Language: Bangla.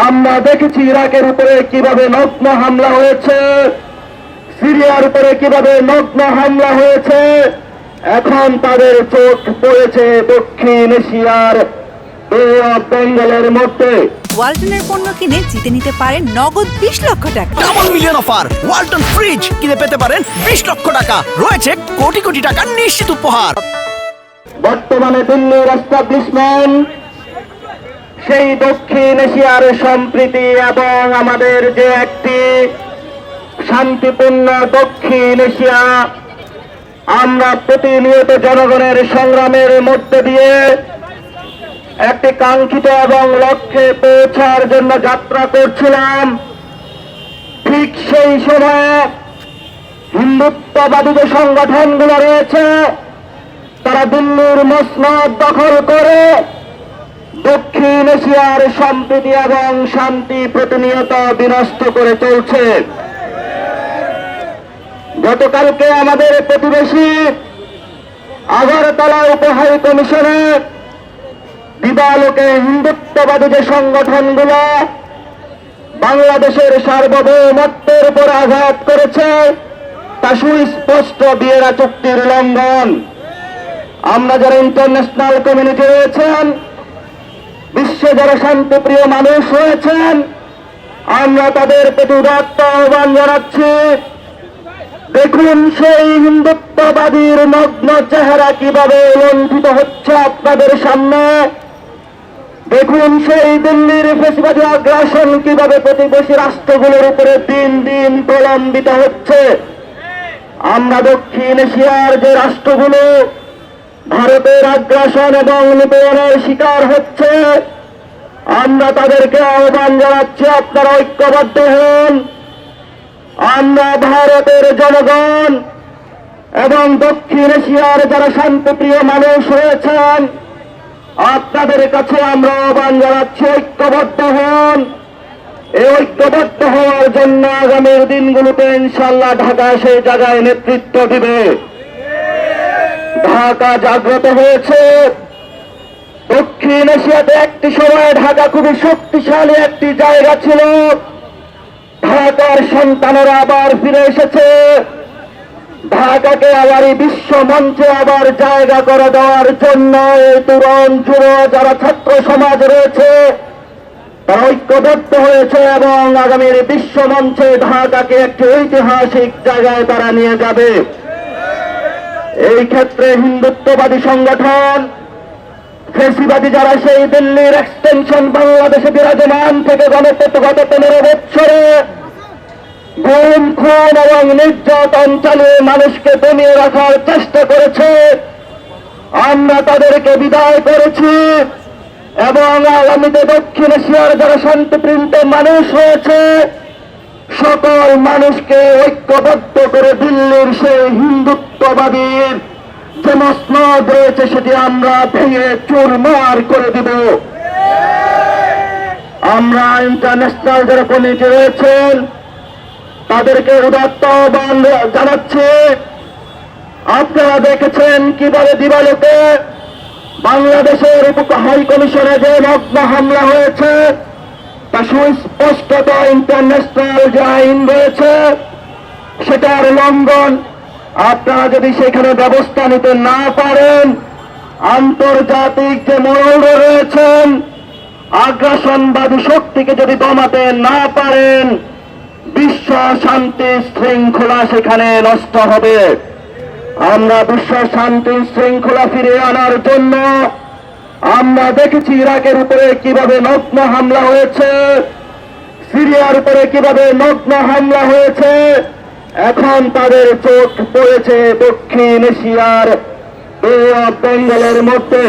আমরা দেখেছি ইরাকের উপরে কীভাবে নগ্ন হামলা হয়েছে সিরিয়ার উপরে কীভাবে নগ্ন হামলা হয়েছে এখন তাদের চোখ পড়েছে দক্ষিণ এশিয়ার বেঙ্গলের মধ্যে। ওয়ালটনের পণ্য কিনে জিতে নিতে পারেন নগদ বিশ লক্ষ টাকা। Double million offer Walton fridge কিনে পেতে পারেন বিশ লক্ষ টাকা। রয়েছে কোটি কোটি টাকার নিশ্চিত উপহার। বর্তমানে দিল্লির এস্টাবলিশমেন্ট সেই দক্ষিণ এশিয়ার সম্প্রীতি এবং আমাদের যে একটি শান্তিপূর্ণ দক্ষিণ এশিয়া, আমরা প্রতিনিয়ত জনগণের সংগ্রামের মধ্যে দিয়ে একটি কাঙ্ক্ষিত এবং লক্ষ্যে পৌঁছার জন্য যাত্রা করছিলাম। ঠিক সেই সময়ে হিন্দুত্ববাদী যে সংগঠনগুলো রয়েছে, তারা দিল্লির মসনদ দখল করে দক্ষিণ এশিয়ার সম্প্রীতি এবং শান্তি প্রতিনিয়ত বিনষ্ট করে চলছে। গতকালকে আমাদের প্রতিবেশী আগরতলা উপহাই কমিশনে দিবালোকে হিন্দুত্ববাদী যে সংগঠনগুলো বাংলাদেশের সার্বভৌমত্বের উপর আঘাত করেছে, তা সুস্পষ্ট বিয়েরা চুক্তির লঙ্ঘন। আমরা যারা ইন্টারন্যাশনাল কমিউনিটি রয়েছেন বিশ্বে যারা শান্তিপ্রিয় মানুষ রয়েছেন আমরা তাদের প্রতি উদাত্ত আহ্বান জানাচ্ছি। দেখুন সেই হিন্দুত্ববাদীর নগ্ন চেহারা কীভাবে লঙ্ঘিত হচ্ছে আপনাদের সামনে। দেখুন সেই দিল্লির ফেসিবাদী আগ্রাসন কীভাবে প্রতিবেশী রাষ্ট্রগুলোর উপরে দিন দিন প্রলম্বিত হচ্ছে। আমরা দক্ষিণ এশিয়ার যে রাষ্ট্রগুলো ভারতের আগ্রাসন এবং নিপীড়নের শিকার হচ্ছে। আমরা তাদেরকে আহ্বান জানাচ্ছি, আপনারা ঐক্যবদ্ধ হন। আমরা ভারতের জনগণ এবং দক্ষিণ এশিয়ার যারা শান্তিপ্রিয় মানুষ রয়েছেন, আপনাদের কাছে আমরা আহ্বান জানাচ্ছি, ঐক্যবদ্ধ হন। এই ঐক্যবদ্ধ হওয়ার জন্য আগামীর দিনগুলোতে ইনশাল্লাহ ঢাকা সেই জায়গায় নেতৃত্ব দিবে। ঢাকা জাগ্রত হয়েছে। দক্ষিণ এশিয়াতে একটি সময় ঢাকা খুবই শক্তিশালী একটি জায়গা ছিল। ঢাকার সন্তানেরা আবার ফিরে এসেছে। ঢাকাকে আবার এই বিশ্ব মঞ্চে আবার জায়গা করে দেওয়ার জন্য এই তরুণ যুব যারা ছাত্র সমাজ রয়েছে, তারা ঐক্যবদ্ধ হয়েছে এবং আগামীর বিশ্ব মঞ্চে ঢাকাকে একটি ঐতিহাসিক জায়গায় তারা নিয়ে যাবে। এই ক্ষেত্রে হিন্দুত্ববাদী সংগঠন, ফেসিবাদী যারা সেই দিল্লির এক্সটেনশন বাংলাদেশে বিরাজমান থেকে গণতন্ত্র গত পনেরো বছরে গুম, খুন এবং নির্যাতন চালিয়ে মানুষকে দমিয়ে রাখার চেষ্টা করেছে। আমরা তাদেরকে বিদায় করেছি এবং আগামীতে দক্ষিণ এশিয়ার যারা শান্তিপ্রিন্ত মানুষ রয়েছে সকল মানুষকে ঐক্যবদ্ধ করে দিল্লির সেই হিন্দুত্ববাদীর যে মসনদ রয়েছে সেটি আমরা ভেঙে চুরমার করে দিব। আমরা ইন্টারন্যাশনাল যারা কমিটি রয়েছেন, তাদেরকে উদাত্ত আহ্বান জানাচ্ছি। আপনারা দেখেছেন কীভাবে দিবালোকে বাংলাদেশের হাই কমিশনে যে নগ্ন হামলা হয়েছে তা সুস্পষ্টত ইন্টারন্যাশনাল যে আইন রয়েছে। সেটার লঙ্ঘন, আপনারা যদি সেখানে ব্যবস্থা নিতে না পারেন, আন্তর্জাতিক যে মরল রয়েছেন আগ্রাসনবাদী শক্তিকে যদি দমাতে না পারেন, বিশ্ব শান্তি শৃঙ্খলা সেখানে নষ্ট হবে। আমরা বিশ্ব শান্তি শৃঙ্খলা ফিরে আনার জন্য আমরা দেখেছি ইরাকের উপরে কীভাবে নগ্ন হামলা হয়েছে, সিরিয়ার উপরে কীভাবে নগ্ন হামলা হয়েছে। এখন তাদের চোখ পড়েছে দক্ষিণ এশিয়ার বেঙ্গলের মধ্যে।